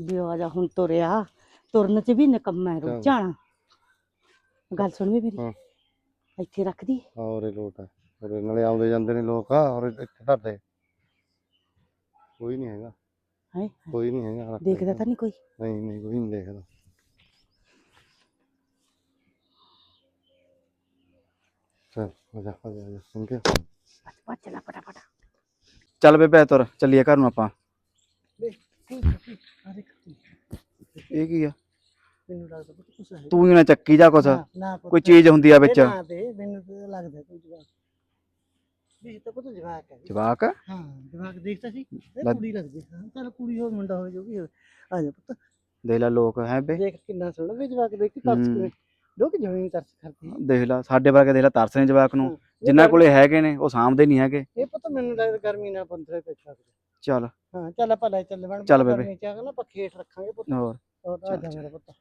ਵੀ ਆ ਜਾ ਹੁਣ ਤੁਰਿਆ ਤੁਰਨ ਚ ਵੀ ਨਿਕੰਮਾ ਚੱਲ। ਰੁੱਝ ਜਾਣਾ ਗੱਲ ਸੁਣ ਵੀ ਮੇਰੀ ਹਾਂ। ਇੱਥੇ ਰੱਖਦੀ ਔਰ ਇਹ ਲੋਟ ਹੈ ਔਰ ਇਹ ਨਾਲੇ ਆਉਂਦੇ ਜਾਂਦੇ ਨੇ ਲੋਕ ਆ ਔਰ ਇੱਥੇ ਸਾਡੇ ਕੋਈ ਨਹੀਂ ਹੈਗਾ ਹੈ ਕੋਈ ਨਹੀਂ ਹੈਗਾ ਰੱਖ ਦੇਖਦਾ ਇੱਥੇ। ਤਾਂ ਨਹੀਂ ਕੋਈ ਨਹੀਂ ਨਹੀਂ ਕੋਈ ਨਹੀਂ ਦੇਖਦਾ ਚਲ ਆ ਜਾ ਆ ਜਾ, ਆ ਜਾ ਸੁਣ ਕੇ ਬਸ ਭੱਜ ਲੈ ਫਟਾਫਟ ਚੱਲ ਬੇਬੇ ਤੁਰ ਚੱਲੀਏ ਘਰ ਨੂੰ ਆਪਾਂ ਅਰੇ ਇਹ ਕੀ ਆ? ਮੈਨੂੰ ਲੱਗਦਾ ਪੁੱਤ ਕੁਛ ਹੈ ਤੂੰ ਹੀ ਨਾ ਚੱਕੀ ਜਾ ਕੁਛ। ਨਾ, ਨਾ ਪੁੱਤ, ਕੋਈ ਚੀਜ਼ ਹੁੰਦੀ ਆ ਵਿੱਚ। ਇਹ ਨਾ ਦੇ ਮੈਨੂੰ ਤਾਂ ਲੱਗਦਾ ਕੋਈ ਜਵਾਕ। ਵੀ ਇਹ ਤਾਂ ਪੁੱਤ ਜਵਾਕ ਹੈ। ਜਵਾਕ? ਹਾਂ ਜਵਾਕ ਦੇਖਤਾ ਸੀ ਇਹ ਕੁੜੀ ਲੱਗਦੀ ਹਾਂ ਚੱਲ ਕੁੜੀ ਹੋਵੇ ਮੁੰਡਾ ਹੋਵੇ ਜੋ ਵੀ ਹੋਵੇ। ਆ ਜਾ ਪੁੱਤ। ਦੇਖ ਲੈ ਲੋਕ ਹੈ ਬੇ। ਦੇਖ ਕਿੰਨਾ ਸੋਹਣਾ ਵੀ ਜਵਾਕ ਦੇਖ ਕੇ ਤਰਸ ਹੂੰ। ਕਿਵੇਂ ਲੋਕ ਜਵੇਂ ਤਰਸ ਕਰਦੇ ਆ। ਦੇਖ ਲੈ ਸਾਡੇ ਵਰਗੇ ਦੇਖ ਲੈ ਤਰਸ ਨੇ ਜਵਾਕ ਨੂੰ। ਹਾਂ। ਜਿਨ੍ਹਾਂ ਕੋਲੇ ਹੈਗੇ ਨੇ ਉਹ ਸਾਂਭਦੇ ਨਹੀਂ ਹੈਗੇ। ਇਹ ਪੁੱਤ ਮੈਨੂੰ ਲੱਗਦਾ ਗਰਮੀ ਨਾਲ ਬੰਦਰੇ ਤੇ ਛੱਡ ਚੱਲ। ਹਾਂ ਚੱਲ ਆਪਾਂ ਲੈ ਚੱਲ ਬਣ ਚੱਲ ਬੇਬੇ। ਨਾ ਰੱਖਾਂਗੇ ਪੁੱਤ। ਹੋਰ। ਹੋਰ ਆ ਚੱਲ, ਜਾ ਮੇਰਾ ਪੁੱਤ।